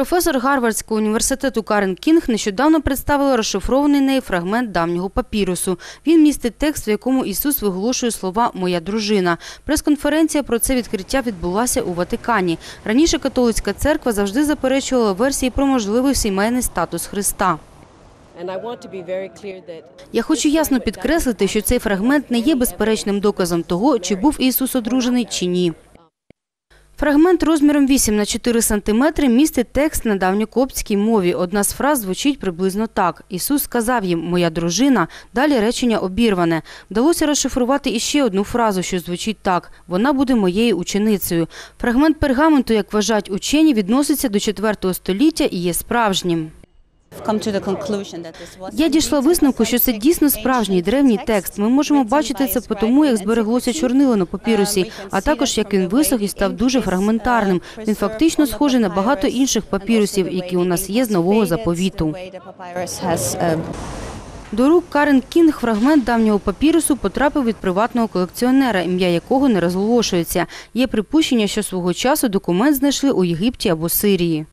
Професор Гарвардського університету Карен Кінг нещодавно представила розшифрований нею фрагмент давнього папірусу. Він містить текст, в якому Ісус виголошує слова «Моя дружина». Прес-конференція про це відкриття відбулася у Ватикані. Раніше католицька церква завжди заперечувала версії про можливий сімейний статус Христа. Я хочу ясно підкреслити, що цей фрагмент не є безперечним доказом того, чи був Ісус одружений чи ні. Фрагмент розміром 8 на 4 сантиметри містить текст на давньокоптській мові. Одна з фраз звучить приблизно так. Ісус сказав їм «Моя дружина», далі речення обірване. Вдалося розшифрувати іще одну фразу, що звучить так «Вона буде моєю ученицею». Фрагмент пергаменту, як вважають учені, відноситься до 4 століття і є справжнім. Я дійшла висновку, що це дійсно справжній древній текст. Ми можемо бачити це по тому, як збереглося чорнило на папірусі, а також як він висох і став дуже фрагментарним. Він фактично схожий на багато інших папірусів, які у нас є з нового заповіту. До рук Карен Кінг фрагмент давнього папірусу потрапив від приватного колекціонера, ім'я якого не розголошується. Є припущення, що свого часу документ знайшли у Єгипті або Сирії.